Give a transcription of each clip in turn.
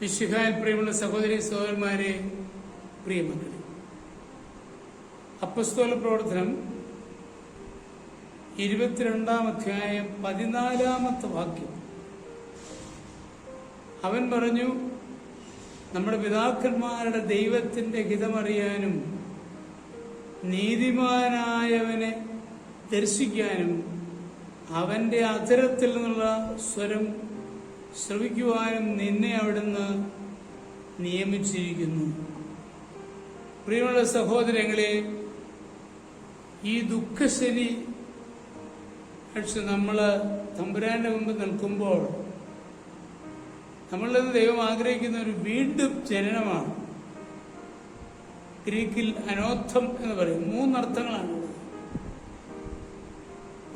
വിശുഹാൻ പ്രിയമുള്ള സഹോദരി സഹോദരന്മാരെ പ്രിയമക്കളെ അപ്പസ്തോല പ്രവർത്തനം ഇരുപത്തിരണ്ടാം അധ്യായം പതിനാലാമത്തെ വാക്യം. അവൻ പറഞ്ഞു നമ്മുടെ പിതാക്കന്മാരുടെ ദൈവത്തിന്റെ ഹിതമറിയാനും നീതിമാനായവനെ ദർശിക്കാനും അവന്റെ അധരത്തിൽ നിന്നുള്ള സ്വരം ശ്രവിക്കുവാനും നിന്നെ അവിടുന്ന് നിയമിച്ചിരിക്കുന്നു. പ്രിയമുള്ള സഹോദരങ്ങളെ ഈ ദുഃഖശനി പക്ഷെ നമ്മൾ തമ്പുരാന്റെ മുമ്പ് നിൽക്കുമ്പോൾ നമ്മളിൽ നിന്ന് ദൈവം ആഗ്രഹിക്കുന്ന ഒരു വീണ്ടും ജനനമാണ്. ഗ്രീക്കിൽ അനോത്ഥം എന്ന് പറയും. മൂന്നർത്ഥങ്ങളാണുള്ളത്.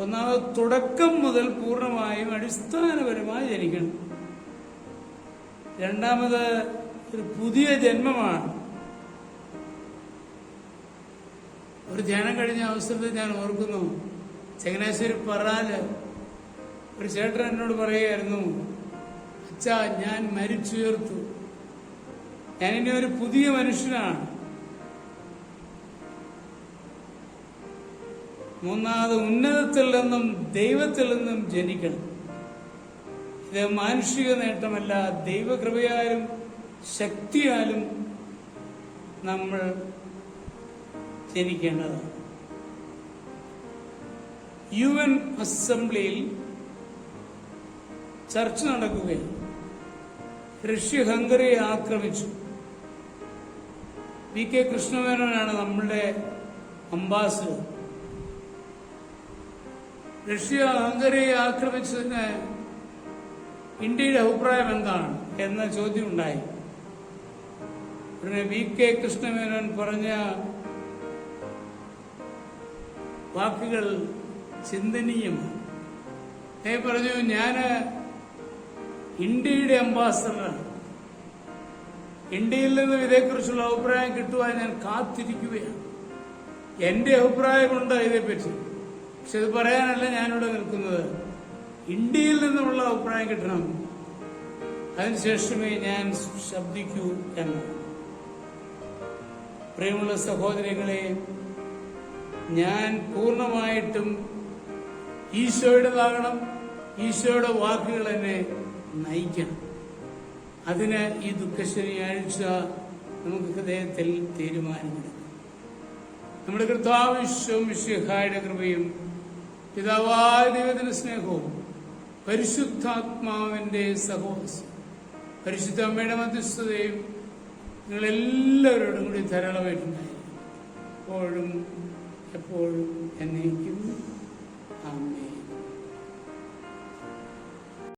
ഒന്നാമത് തുടക്കം മുതൽ പൂർണമായും അടിസ്ഥാനപരമായി ജനിക്കണം. രണ്ടാമത് ഒരു പുതിയ ജന്മമാണ്. ഒരു ധ്യാനം കഴിഞ്ഞ അവസരത്തിൽ ഞാൻ ഓർക്കുന്നു. ചങ്ങനാശ്ശേരി പറാൽ ഒരു ചേട്ടൻ എന്നോട് പറയുകയായിരുന്നു അച്ഛാ ഞാൻ മരിച്ചുയർത്തു. ഞാനിനി ഒരു പുതിയ മനുഷ്യനാണ്. മൂന്നാമത് ഉന്നതത്തിൽ നിന്നും ദൈവത്തിൽ നിന്നും ജനിക്കണം. ഇത് മാനുഷിക നേട്ടമല്ല ദൈവകൃപയാലും ശക്തിയാലും നമ്മൾ ജനിക്കേണ്ടതാണ്. യു എൻ അസംബ്ലിയിൽ ചർച്ച നടക്കുകയാണ്. റഷ്യ ഹംഗറിയെ ആക്രമിച്ചു. വി കെ കൃഷ്ണമേനോനാണ് നമ്മളുടെ അംബാസിഡർ. റഷ്യ ഹംഗറിയെ ആക്രമിച്ചതിന് ഇന്ത്യയുടെ അഭിപ്രായം എന്താണ് എന്ന ചോദ്യം ഉണ്ടായി ഉടനെ വി കെ കൃഷ്ണമേനോൻ പറഞ്ഞ വാക്കുകൾ ചിന്തനീയമാണ്. അദ്ദേഹം പറഞ്ഞു ഞാൻ ഇന്ത്യയുടെ അംബാസഡറാണ്. ഇന്ത്യയിൽ നിന്നും ഇതേക്കുറിച്ചുള്ള അഭിപ്രായം കിട്ടുവാൻ ഞാൻ കാത്തിരിക്കുകയാണ്. എന്റെ അഭിപ്രായമുണ്ട് ഇതേപ്പറ്റി? പക്ഷെ ഇത് പറയാനല്ല ഞാനിവിടെ നിൽക്കുന്നത്. ഇന്ത്യയിൽ നിന്നുമുള്ള അഭിപ്രായം കിട്ടണം. അതിനുശേഷമേ ഞാൻ ശബ്ദിക്കൂ എന്ന്. പ്രിയമുള്ള സഹോദരങ്ങളെ ഞാൻ പൂർണമായിട്ടും ഈശോയുടേതാകണം ഈശോയുടെ വാക്കുകൾ എന്നെ നയിക്കണം. അതിന് ഈ ദുഃഖശനിയാഴ്ച നമുക്ക് ഹൃദയത്തിൽ തീരുമാനമെടുക്കാം. നമ്മുടെ കർത്താവ് വിശ്വം വിശ്വഹായുടെ കൃപയും പിതാവായ ദൈവത്തിന്റെ സ്നേഹവും പരിശുദ്ധാത്മാവിന്റെ സഹോദസ് പരിശുദ്ധ അമ്മയുടെ മധ്യസ്ഥതയും നിങ്ങളെല്ലാവരോടും കൂടി ധാരാളമായിട്ടുണ്ടായിരുന്നു എപ്പോഴും എപ്പോഴും എന്നേക്കും.